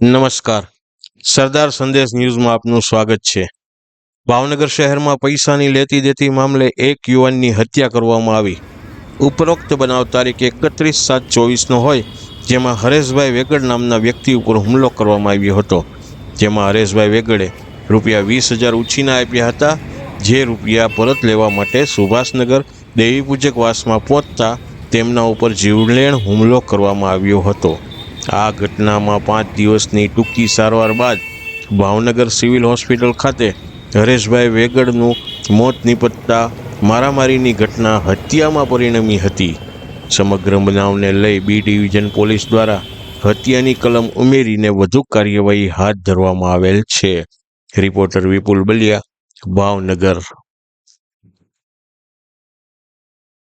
નમસ્કાર. સરદાર સંદેશ ન્યૂઝમાં આપનું સ્વાગત છે. ભાવનગર શહેરમાં પૈસાની લેતી દેતી મામલે એક યુવાનની હત્યા કરવામાં આવી. ઉપરોક્ત બનાવ તારીખ એકત્રીસ સાત ચોવીસનો હોય, જેમાં હરેશભાઈ વેગડ નામના વ્યક્તિ ઉપર હુમલો કરવામાં આવ્યો હતો. જેમાં હરેશભાઈ વેગડે રૂપિયા વીસ હજાર ઉછીના આપ્યા હતા, જે રૂપિયા પરત લેવા માટે સુભાષનગર દેવી વાસમાં પહોંચતા તેમના ઉપર જીવલેણ હુમલો કરવામાં આવ્યો હતો. આ ઘટનામાં પાંચ દિવસની ટૂંકી સારવાર બાદ ભાવનગર સિવિલ હોસ્પિટલ ખાતે હરેશભાઈ વેગડનું મોત નિપજતા મારામારીની ઘટના હત્યામાં પરિણમી હતી. સમગ્ર બનાવને લઈ બી ડિવિઝન પોલીસ દ્વારા હત્યાની કલમ ઉમેરીને વધુ કાર્યવાહી હાથ ધરવામાં આવેલ છે. રિપોર્ટર વિપુલ બલિયા, ભાવનગર.